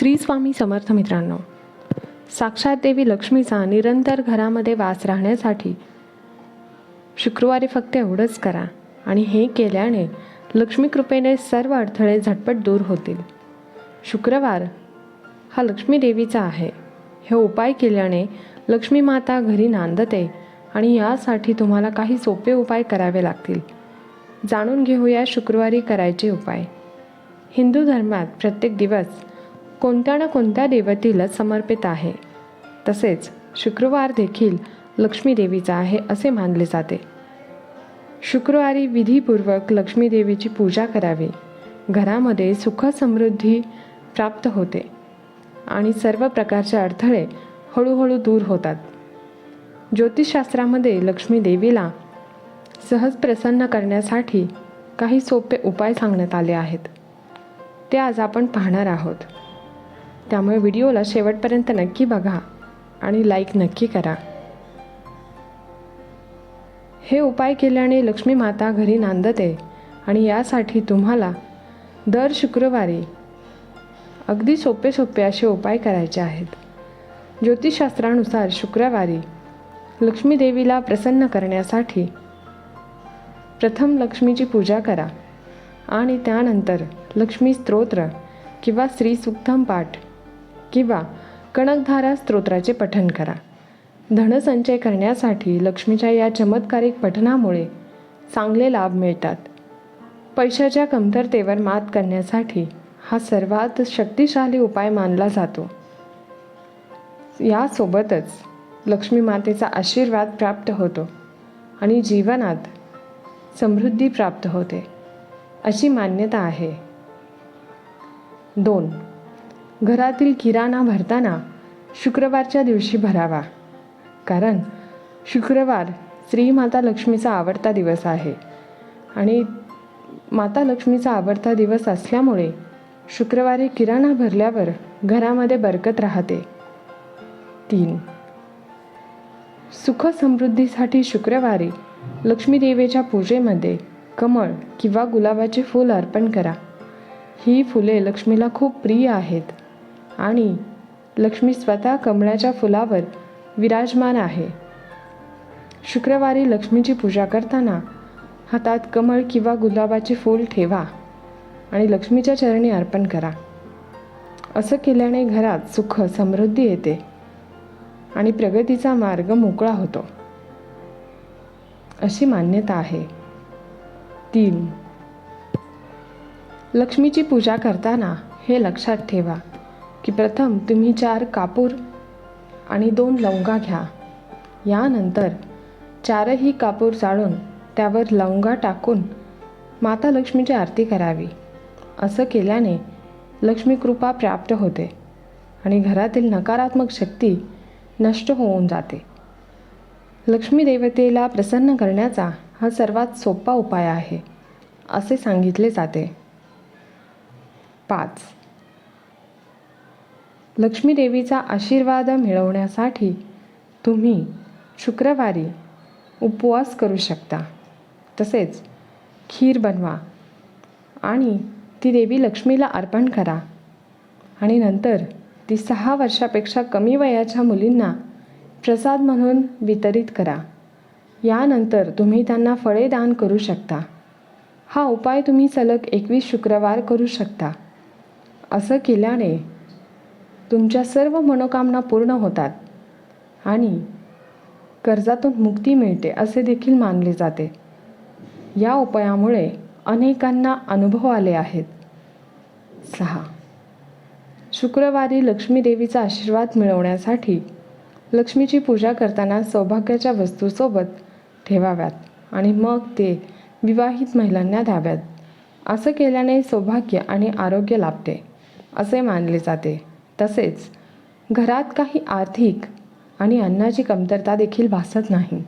श्री स्वामी समर्थ मित्रांनो साक्षात देवी लक्ष्मीचा निरंतर घरामध्ये वास राहण्यासाठी शुक्रवारी फक्त एवढंच करा आणि हे केल्याने लक्ष्मी कृपेने सर्व अडथळे झटपट दूर होतील. शुक्रवार हा लक्ष्मी देवीचा आहे. हे उपाय केल्याने लक्ष्मी माता घरी नांदते आणि यासाठी तुम्हाला काही सोपे उपाय करावे लागतील. जाणून घेऊया शुक्रवारी करायचे उपाय. हिंदू धर्मात प्रत्येक दिवस कोणत्या ना कोणत्या देवतेला समर्पित आहे. तसेच शुक्रवार देखील लक्ष्मी देवीचा आहे असे मानले जाते. शुक्रवारी विधीपूर्वक लक्ष्मी देवीची पूजा करावी. घरामध्ये सुखसमृद्धी प्राप्त होते आणि सर्व प्रकारचे अडथळे हळूहळू दूर होतात. ज्योतिषशास्त्रामध्ये लक्ष्मी देवीला सहज प्रसन्न करण्यासाठी काही सोपे उपाय सांगण्यात आले आहेत. ते आज आपण पाहणार आहोत. त्यामुळे व्हिडिओला शेवटपर्यंत नक्की बघा आणि लाईक नक्की करा. हे उपाय केल्याने लक्ष्मी माता घरी नांदते आणि यासाठी तुम्हाला दर शुक्रवारी अगदी सोपे सोपे असे उपाय करायचे आहेत. ज्योतिषशास्त्रानुसार शुक्रवारी लक्ष्मी देवीला प्रसन्न करण्यासाठी प्रथम लक्ष्मीची पूजा करा आणि त्यानंतर लक्ष्मी स्तोत्र किंवा श्रीसुक्तम पाठ किंवा कणकधारा स्तोत्राचे पठण करा. धनसंचय करण्यासाठी लक्ष्मीच्या या चमत्कारिक पठणामुळे चांगले लाभ मिळतात. पैशाच्या कमतरतेवर मात करण्यासाठी हा सर्वात शक्तिशाली उपाय मानला जातो. यासोबतच लक्ष्मी मातेचा आशीर्वाद प्राप्त होतो आणि जीवनात समृद्धी प्राप्त होते. अशी मान्यता आहे. दोन घरातील किराणा भरताना शुक्रवारच्या दिवशी भरावा. कारण शुक्रवार श्री माता लक्ष्मीचा आवडता दिवस आहे. आणि माता लक्ष्मीचा आवडता दिवस असल्यामुळे शुक्रवारी किराणा भरल्यावर घरामध्ये बरकत राहते. तीन. सुख समृद्धीसाठी शुक्रवारी लक्ष्मीदेवीच्या पूजेमध्ये कमळ किंवा गुलाबाचे फूल अर्पण करा. ही फुले लक्ष्मीला खूप प्रिय आहेत. आणि लक्ष्मी स्वतः कमळाच्या फुलावर विराजमान आहे. शुक्रवारी लक्ष्मीची पूजा करताना हातात कमळ किंवा गुलाबाचे फूल ठेवा आणि लक्ष्मीच्या चरणी अर्पण करा. असं केल्याने घरात सुख समृद्धी येते आणि प्रगतीचा मार्ग मोकळा होतो. अशी मान्यता आहे. तीन. लक्ष्मीची पूजा करताना हे लक्षात ठेवा. की प्रथम तुम्ही चार कापूर आणि दोन लवंगा घ्या. यानंतर चारही कापूर जाळून त्यावर लवंगा टाकून माता लक्ष्मीची आरती करावी. असं केल्याने लक्ष्मी कृपा प्राप्त होते आणि घरातील नकारात्मक शक्ती नष्ट होऊन जाते. लक्ष्मी देवतेला प्रसन्न करण्याचा हा सर्वात सोपा उपाय आहे असे सांगितले जाते. पाच लक्ष्मी देवीचा आशीर्वाद मिळवण्यासाठी तुम्ही शुक्रवारी उपवास करू शकता. तसेच खीर बनवा आणि ती देवी लक्ष्मीला अर्पण करा. आणि नंतर ती सहा वर्षापेक्षा कमी वयाच्या मुलींना प्रसाद म्हणून वितरित करा. यानंतर तुम्ही त्यांना फळे दान करू शकता. हा उपाय तुम्ही सलग एकवीस शुक्रवार करू शकता. असं केल्याने तुमच्या सर्व मनोकामना पूर्ण होतात आणि कर्जातून मुक्ती मिळते असे देखील मानले जाते. या उपायामुळे अनेकांना अनुभव आले आहेत. सहा. शुक्रवारी लक्ष्मी देवीचा आशीर्वाद मिळवण्यासाठी लक्ष्मीची पूजा करताना सौभाग्याच्या वस्तूसोबत ठेवाव्यात आणि मग ते विवाहित महिलांना द्याव्यात. असं केल्याने सौभाग्य आणि आरोग्य लाभते असे मानले जाते. तसेच घरात काही आर्थिक आणि अन्नाची कमतरता देखील भासत नाही.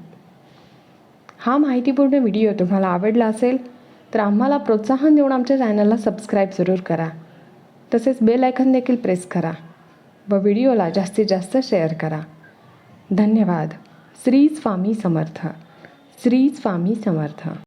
हा माहितीपूर्ण व्हिडिओ तुम्हाला आवडला असेल तर आम्हाला प्रोत्साहन देऊन आमच्या चॅनलला सबस्क्राईब जरूर करा. तसेच बेल आयकन देखील प्रेस करा व व्हिडिओला जास्तीत जास्त शेअर करा. धन्यवाद. श्री स्वामी समर्थ. श्री स्वामी समर्थ.